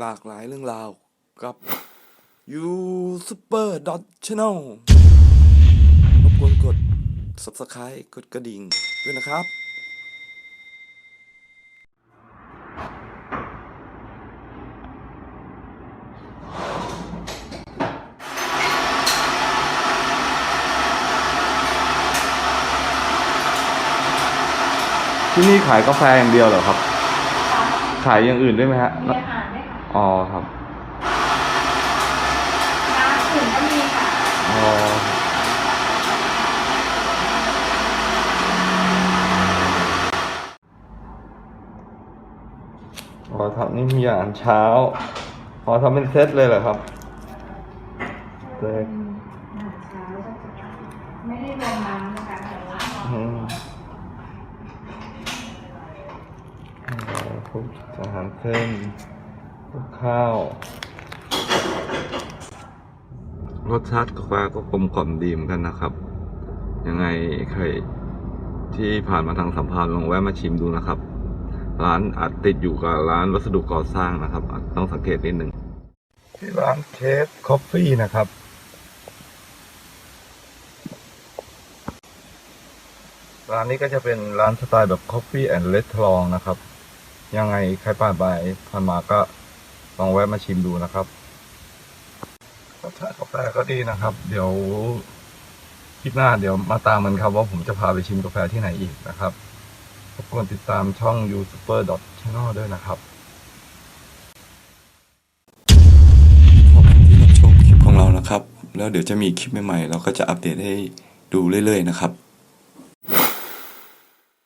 หลากหลายเรื่องราวกับ You Super Dot Channel รบกวนกด Subscribe กดกระดิ่งด้วยนะครับ ที่นี่ขายกาแฟอย่างเดียวเหรอครับ ขายอย่างอื่นด้วยไหมฮะ มีอาหารด้วยค่ะ อ๋อครับร้านอื่นก็มีค่ะ อ๋ออ๋อทำนี่มีอาหารเช้าอ๋อทำเป็นเซตเลยเหรอครับเซตอาหารเช้าก็จะไม่ได้รวมน้ำนะคะแต่ว่าอืมอ๋อพวกอาหารเส้นพวก ข้าว รสชาติกาแฟก็กลมกล่อมดีเหมือนกันนะครับ ยังไงใครที่ผ่านมาทางสัมพันธ์ลองแวะมาชิมดูนะครับ ร้านอาจติดอยู่กับร้านวัสดุก่อสร้างนะครับต้องสังเกตนิดหนึ่งที่ร้านเคฟคอฟฟี่นะครับร้านนี้ก็จะเป็นร้านสไตล์แบบ Coffee and Restaurant นะครับ ยังไงใครผ่านไปผ่านมาก็ ลองแวะมาชิมดูนะครับรสชาติกาแฟก็ดีนะครับ เดี๋ยวคลิปหน้าเดี๋ยวมาตามกันครับ ว่าผมจะพาไปชิมกาแฟที่ไหนอีกนะครับรบกวนติดตามช่อง u super channel ด้วยนะครับขอบคุณที่รับชมคลิปของเรานะครับ แล้วเดี๋ยวจะมีคลิปใหม่ๆ เราก็จะอัปเดตให้ดูเรื่อยๆนะครับ